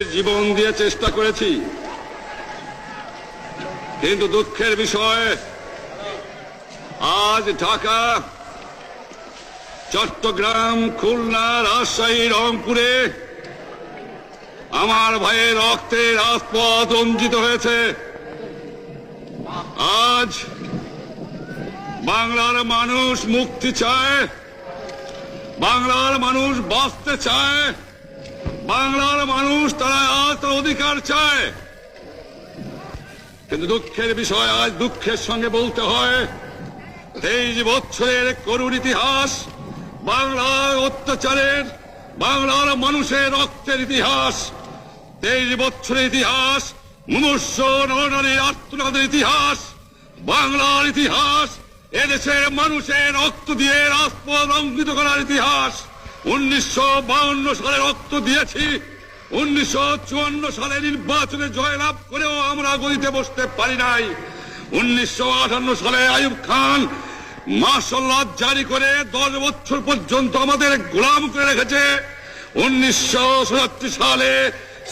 জীবন দিয়ে চেষ্টা করেছি। কিন্তু দুঃখের বিষয়, আজ ঢাকা, চট্টগ্রাম, খুলনা, রাজশাহী, রংপুরে আমার ভাইয়ের রক্তে রাজপথ রঞ্জিত হয়েছে। আজ বাংলার মানুষ মুক্তি চায়, বাংলার মানুষ বাঁচতে চায়। বাংলার মানুষ তারা আজ তার অধিকার চায়। কিন্তু দুঃখের বিষয় আজ দুঃখের সঙ্গে বলতে হয়, তেইশ বছরের করুণ ইতিহাস, বাংলার অত্যাচারের, বাংলার মানুষের রক্তের ইতিহাস, তেইশ বছরের ইতিহাস, মুমূর্ষ নরনারীর আত্মনাদের ইতিহাস, বাংলার ইতিহাস, এদেশের মানুষের রক্ত দিয়ে রাজপথ অঙ্কিত করার ইতিহাস। উনিশশো সালে রক্ত দিয়েছি। উনিশশো চুয়ান্ন সালে নির্বাচনে জয়লাভ করেও আমরা গদিতে বসতে পারি নাই। উনিশশো আটান্ন সালে আইয়ুব খান মার্শাল্লাহ জারি করে দশ বছর পর্যন্ত আমাদের গোলাম করে রেখেছে। উনিশশো সাতাত্তর সালে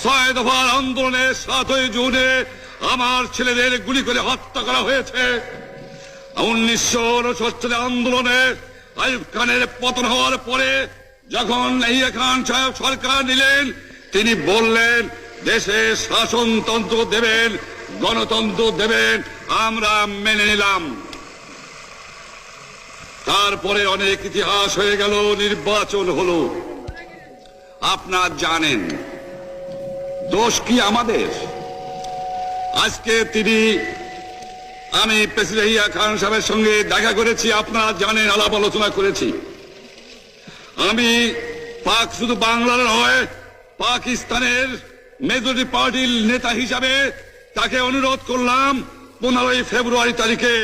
ছয় দফার আন্দোলনে সাতই জুনে আমার ছেলেদের গুলি করে হত্যা করা হয়েছে। উনিশশো উনসত্তরের আন্দোলনে আয়ুব খানের পতন হওয়ার পরে যখন ইয়া খান সাহেব সরকার নিলেন, তিনি বললেন, দেশে শাসনতন্ত্র দেবেন, গণতন্ত্র দেবেন, আমরা মেনে নিলাম। তারপরে অনেক ইতিহাস হয়ে গেল, নির্বাচন হলো। আপনার জানেন, দোষ কি আমাদের? আজকে তিনি, আমি প্রেসিডেন্ট খান সাহেবের সঙ্গে দেখা করেছি, আপনারা জানেন, আলাপ আলোচনা করেছি। আমি পাক শুধু বাংলার নয়, পাকিস্তানের মেজরিটি পার্টির নেতা হিসাবে তাকে অনুরোধ করলাম, পনেরোই ফেব্রুয়ারি তারিখে